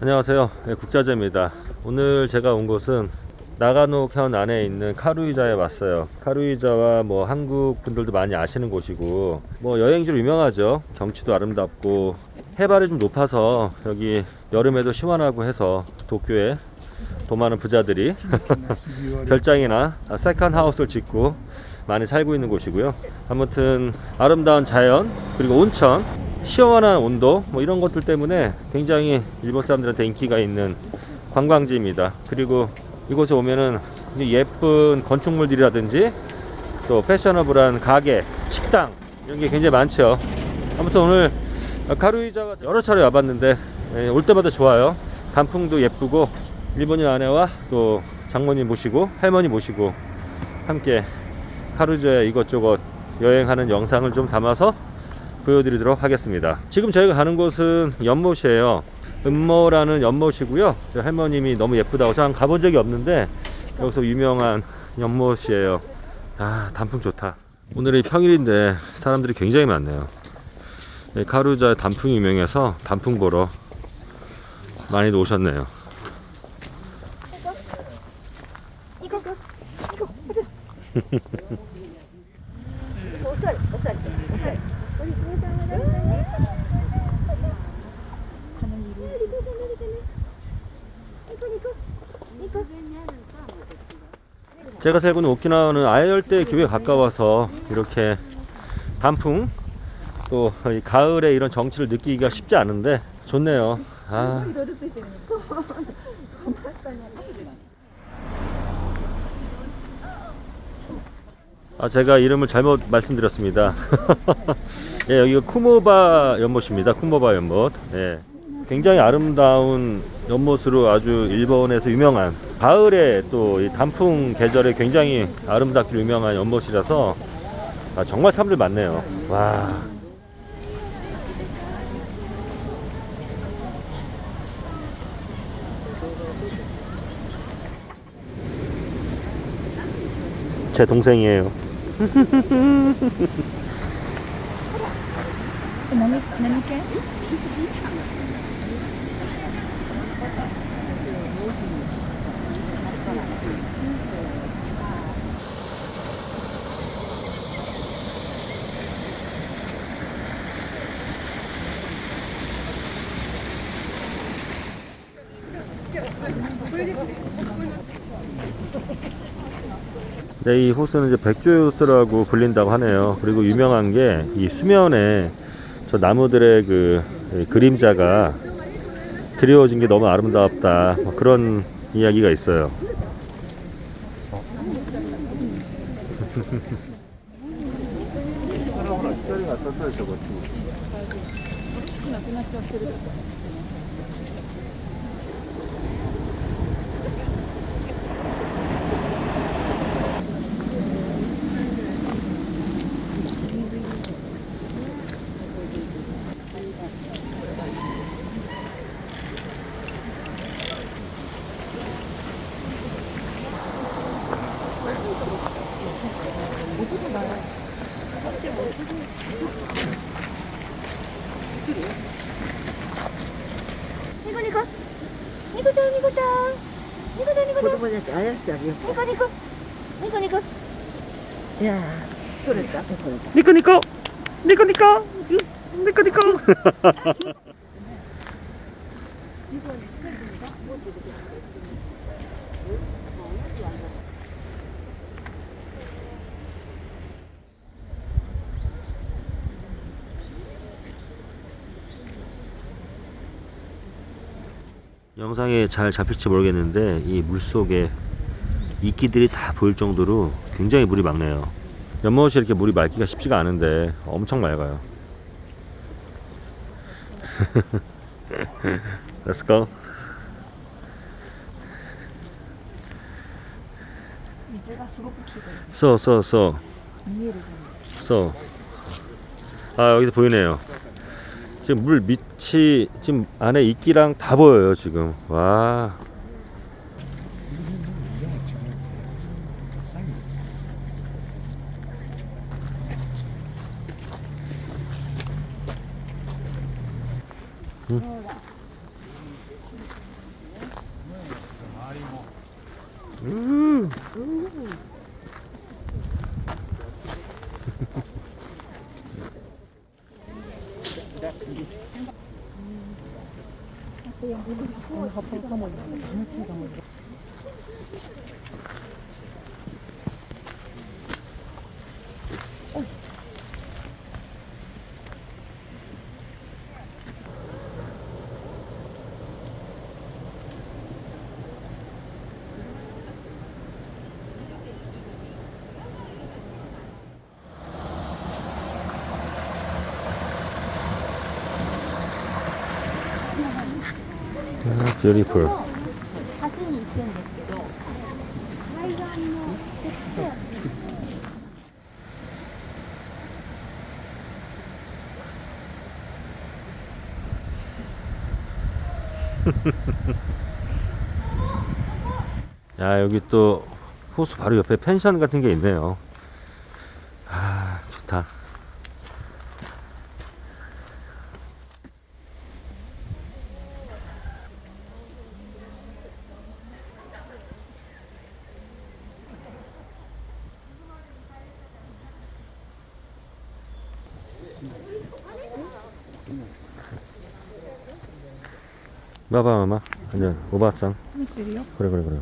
안녕하세요. 네, 국자재입니다. 오늘 제가 온 곳은 나가노 현 안에 있는 카루이자에 왔어요. 카루이자와 뭐 한국 분들도 많이 아시는 곳이고 뭐 여행지로 유명하죠. 경치도 아름답고 해발이 좀 높아서 여기 여름에도 시원하고 해서 도쿄에 돈 많은 부자들이 별장이나 세컨 하우스를 짓고 많이 살고 있는 곳이고요. 아무튼 아름다운 자연 그리고 온천 시원한 온도 뭐 이런 것들 때문에 굉장히 일본 사람들한테 인기가 있는 관광지입니다. 그리고 이곳에 오면은 이 예쁜 건축물들이라든지 또 패셔너블한 가게, 식당 이런 게 굉장히 많죠. 아무튼 오늘 카루이자가 여러 차례 와봤는데 예, 올 때마다 좋아요. 단풍도 예쁘고 일본인 아내와 또 장모님 모시고 할머니 모시고 함께 카루이자에 이것저것 여행하는 영상을 좀 담아서 보여드리도록 하겠습니다. 지금 저희가 가는 곳은 연못이에요. 음모라는 연못이고요. 저희 할머님이 너무 예쁘다고 저는 가본 적이 없는데 여기서 유명한 연못이에요. 아 단풍 좋다. 오늘이 평일인데 사람들이 굉장히 많네요. 네, 카루자 단풍이 유명해서 단풍 보러 많이 오셨네요. 이거 이거 이거 보자. 제가 살고 있는 오키나와는 아열대 기후에 가까워서 이렇게 단풍 또이 가을에 이런 정취를 느끼기가 쉽지 않은데 좋네요. 아, 아 제가 이름을 잘못 말씀드렸습니다. 예, 여기가 쿠모바 연못입니다. 쿠모바 연못. 예. 굉장히 아름다운 연못으로 아주 일본에서 유명한 가을에 또이 단풍 계절에 굉장히 아름답게 유명한 연못이라서 아, 정말 사람들 많네요. 와. 제 동생이에요. 너무 재밌게. 보여주세요. 네, 이 호수는 이제 백조의 호수라고 불린다고 하네요. 그리고 유명한 게 이 수면에 저 나무들의 그 그림자가 드리워진 게 너무 아름답다. 뭐 그런 이야기가 있어요. ニコニコ。ニコちゃんニコ。ちゃんニコちゃんニコ。ちゃん子供コニてあやしてあげようニコニコ。ニコニコ。いやー取れたニコ。ニコニコ。ニコニコ。ニコニコ。ニコ 영상에 잘 잡힐지 모르겠는데 이 물속에 이끼들이 다 보일 정도로 굉장히 물이 맑네요. 연못이 이렇게 물이 맑기가 쉽지가 않은데 엄청 맑아요. Let's go. 써써써. so, so, so. 아 여기서 보이네요. 지금 물 밑이 지금 안에 이끼랑 다 보여요 지금 와 응? 음. 음. この葉っぱのもモリ、ね、楽しいかもリ。 뷰티풀 야 여기 또 호수 바로 옆에 펜션 같은 게 있네요. 봐봐 마마. 아니야 오바짱. 그래 그래 그래